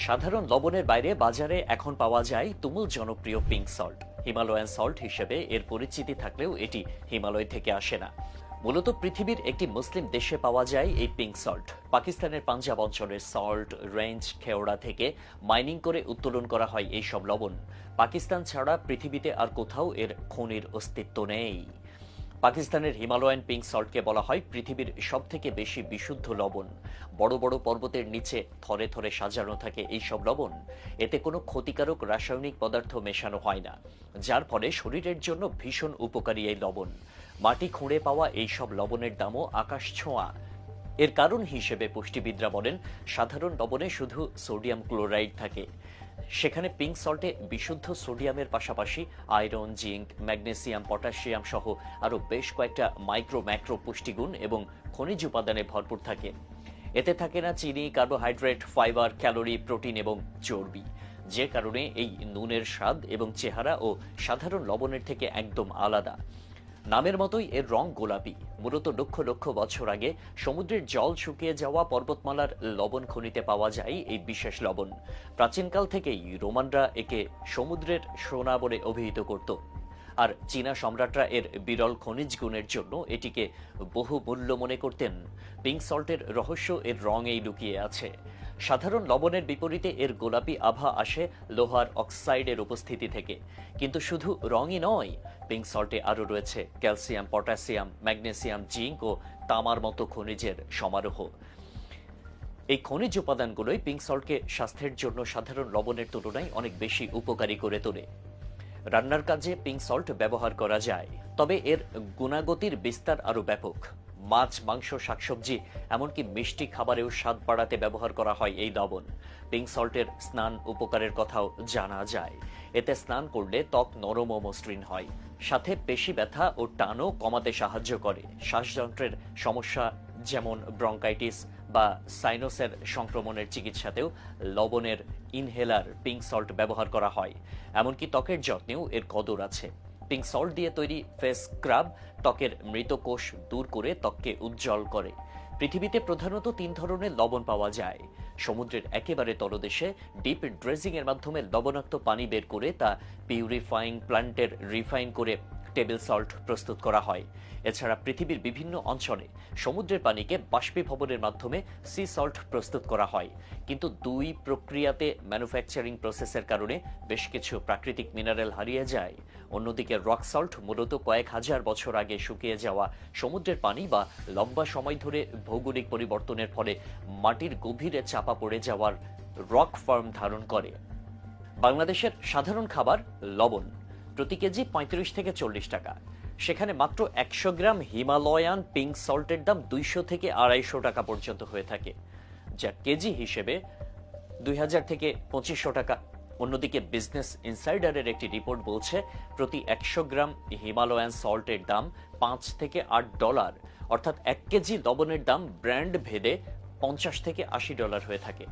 সাধারণ লবণের বাইরে বাজারে এখন পাওয়া যায় তুমুল জনপ্রিয় পিঙ্ক সল্ট হিমালয়ান সল্ট হিসেবে এর পরিচিতি থাকলেও এটি হিমালয় থেকে আসে না। মূলত পৃথিবীর একটি মুসলিম দেশে পাওয়া যায় এই পিঙ্ক সল্ট পাকিস্তানের পাঞ্জাব অঞ্চলের সল্ট রেঞ্জ খেওড়া থেকে মাইনিং করে উত্তোলন করা হয় এই সব লবণ। পাকিস্তান ছাড়া পৃথিবীতে আর কোথাও এর খনির অস্তিত্ব নেই। পাকিস্তানের হিমালয়ান পিঙ্ক সল্টকে বলা হয় পৃথিবীর সব থেকে বেশি বিশুদ্ধ লবণ। বড় বড় পর্বতের নিচে থরে থরে সাজানো থাকে এই সব লবণ। এতে কোনো ক্ষতিকারক রাসায়নিক পদার্থ মেশানো হয় না, যার ফলে শরীরের জন্য ভীষণ উপকারী এই লবণ। মাটি খুঁড়ে পাওয়া এই সব লবণের দামও আকাশ ছোঁয়া। এর কারণ হিসেবে পুষ্টিবিদরা বলেন, সাধারণ লবণে শুধু সোডিয়াম ক্লোরাইড থাকে। সেখানে পিঙ্ক সল্টে বিশুদ্ধ সোডিয়ামের পাশাপাশি আয়রন জিঙ্ক ম্যাগনেসিয়াম পটাশিয়াম সহ আরও বেশ কয়েকটা মাইক্রো ম্যাক্রো পুষ্টিগুণ এবং খনিজ উপাদানে ভরপুর থাকে। এতে থাকে না চিনি কার্বোহাইড্রেট ফাইবার ক্যালোরি প্রোটিন এবং চর্বি। যে কারণে এই নুনের স্বাদ এবং চেহারা ও সাধারণ লবণের থেকে একদম আলাদা। নামের মতোই এর রং গোলাপি। মূলত লক্ষ লক্ষ বছর আগে সমুদ্রের জল শুকিয়ে যাওয়া পর্বতমালার লবণ খনিতে পাওয়া যায় এই বিশেষ লবণ। প্রাচীনকাল থেকেই রোমানরা একে সমুদ্রের সোনা বলে অভিহিত করত। আর চীনা সম্রাটরা এর বিরল খনিজ গুণের জন্য এটিকে বহু মূল্য মনে করতেন। পিঙ্ক সল্টের রহস্য এর রঙেই লুকিয়ে আছে। সাধারণ লবণের বিপরীতে এর গোলাপি আভা আসে লোহার অক্সাইডের উপস্থিতি থেকে। কিন্তু শুধু রঙই নয় পিঙ্ক সল্টে আরও রয়েছে ক্যালসিয়াম পটাশিয়াম ম্যাগনেসিয়াম জিঙ্ক ও তামার মতো খনিজের সমারোহ। এই খনিজ উপাদানগুলোই পিঙ্ক সল্টকে স্বাস্থ্যের জন্য সাধারণ লবণের তুলনায় অনেক বেশি উপকারী করে তোলে। রান্নার কাজে পিঙ্ক সল্ট ব্যবহার করা যায়, তবে এর গুণাগতির বিস্তার আরও ব্যাপক। মাছ, মাংস, শাকসবজি, এমনকি মিষ্টি খাবারেও স্বাদ বাড়াতে ব্যবহার করা হয় এই লবণ। পিঙ্ক সল্টের স্নান উপকারের কথাও জানা যায়। এতে স্নান করলে ত্বক নরম ও মসৃণ হয়। সাথে পেশি ব্যথা ও টানও কমাতে সাহায্য করে। শ্বাসযন্ত্রের সমস্যা যেমন ব্রঙ্কাইটিস বা সাইনোসের সংক্রমণের চিকিৎসাতেও লবণের ইনহেলার পিঙ্ক সল্ট ব্যবহার করা হয়। এমনকি ত্বকের যত্নেও এর কদর আছে। পিঙ্ক সল্ট দিয়ে তৈরি ফেস স্ক্রাব ত্বকের মৃত কোষ দূর করে ত্বককে উজ্জ্বল করে। পৃথিবীতে প্রধানত তিন ধরনের লবণ পাওয়া যায়। সমুদ্রের একেবারে তলদেশে ডিপ ড্রেজিং এর মাধ্যমে লবণাক্ত পানি বের করে তা পিউরিফাইং প্ল্যান্টের রিফাইন করে টেবিল সল্ট প্রস্তুত করা হয়। এছাড়া পৃথিবীর বিভিন্ন অঞ্চলে সমুদ্রের পানিকে বাষ্পীভবনের মাধ্যমে সি সল্ট প্রস্তুত করা হয়। কিন্তু দুই প্রক্রিয়াতে ম্যানুফ্যাকচারিং প্রসেসের কারণে বেশ কিছু প্রাকৃতিক মিনারেল হারিয়ে যায়। অন্যদিকে রক সল্ট মূলত কয়েক হাজার বছর আগে শুকিয়ে যাওয়া সমুদ্রের পানি বা লম্বা সময় ধরে ভৌগোলিক পরিবর্তনের ফলে মাটির গভীরে চাপা পড়ে যাওয়ার রক ফর্ম ধারণ করে। বাংলাদেশের সাধারণ খাবার লবণ, প্রতি কেজি পঁয়ত্রিশ থেকে চল্লিশ টাকা। সেখানে মাত্র একশো গ্রাম হিমালয়ান পিঙ্ক সল্টের দাম দুইশো থেকে আড়াইশো টাকা পর্যন্ত হয়ে থাকে, যা কেজি হিসেবে দুই হাজার থেকে পঁচিশশো টাকা। অন্যদিকে বিজনেস ইনসাইডারের একটি রিপোর্ট বলছে, প্রতি একশো গ্রাম হিমালয়ান সল্টের দাম পাঁচ থেকে আট ডলার। অর্থাৎ এক কেজি লবণের দাম ব্র্যান্ড ভেদে পঞ্চাশ থেকে আশি ডলার হয়ে থাকে।